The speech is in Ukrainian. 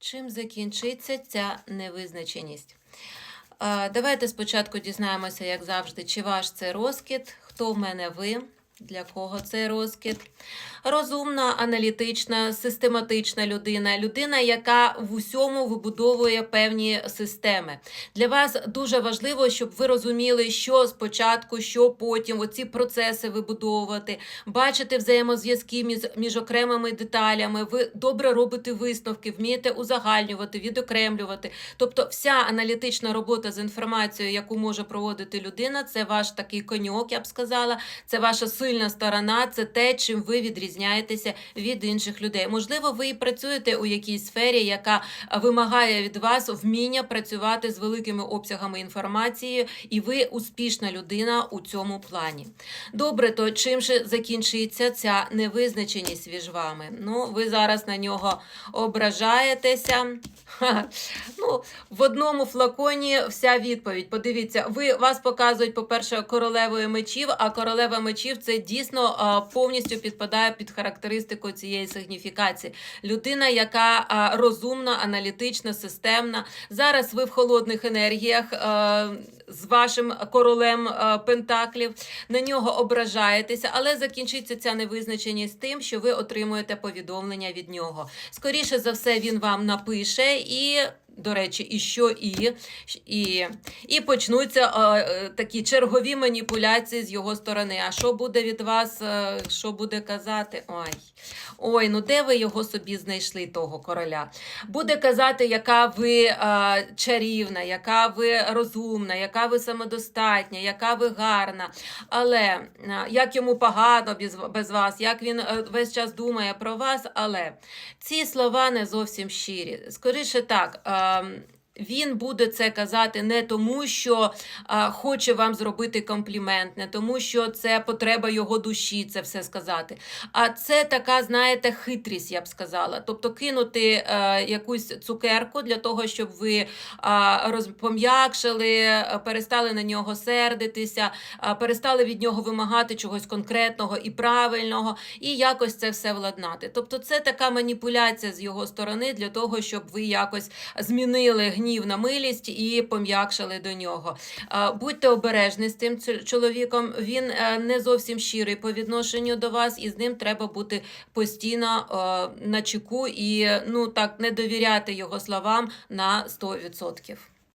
Чим закінчиться ця невизначеність? Е, Давайте спочатку дізнаємося, як завжди, чи ваш це розкид, хто в мене ви, для кого цей розкид. Розумна, аналітична, систематична людина, людина, яка в усьому вибудовує певні системи. Для вас дуже важливо, щоб ви розуміли, що спочатку, що потім, оці процеси вибудовувати, бачити взаємозв'язки між, між окремими деталями. Ви добре робите висновки, вмієте узагальнювати, відокремлювати. Тобто, вся аналітична робота з інформацією, яку може проводити людина, це ваш такий коньок, я б сказала, це ваша сильна сторона, це те, чим ви відрізняєтеся від інших людей. Можливо, ви працюєте у якійсь сфері, яка вимагає від вас вміння працювати з великими обсягами інформації, і ви успішна людина у цьому плані. Добре, то чим же закінчиться ця невизначеність між вами? Ну, ви зараз на нього ображаєтеся. Ну, в одному флаконі вся відповідь. Подивіться, ви вас показують, по-перше, королевою мечів, а королева мечів це дійсно повністю підпадає під характеристику цієї сигніфікації. Людина, яка розумна, аналітична, системна. Зараз ви в холодних енергіях. з вашим королем Пентаклів на нього ображаєтеся, але закінчиться ця невизначеність тим, що ви отримуєте повідомлення від нього. Скоріше за все, він вам напише і. До речі, і що і, і, і почнуться е, е, такі чергові маніпуляції з його сторони. А що буде від вас, е, що буде казати? Ой, ой, ну де ви його собі знайшли, того короля? Буде казати, яка ви е, чарівна, яка ви розумна, яка ви самодостатня, яка ви гарна. Але е, як йому погано без, без вас, як він е, весь час думає про вас, але ці слова не зовсім щирі. Скоріше так. Е, um, він буде це казати не тому, що а, хоче вам зробити комплімент, не тому, що це потреба його душі, це все сказати. А це така, знаєте, хитрість, я б сказала. Тобто кинути е, якусь цукерку для того, щоб ви а, роз, пом'якшили, е, перестали на нього сердитися, а, перестали від нього вимагати чогось конкретного і правильного, і якось це все владнати. Тобто, це така маніпуляція з його сторони для того, щоб ви якось змінили гнів на милість і пом'якшали до нього. Будьте обережні з тим ц- чоловіком. Він е, не зовсім щирий по відношенню до вас, і з ним треба бути постійно е, на чеку і ну так не довіряти його словам на 100%.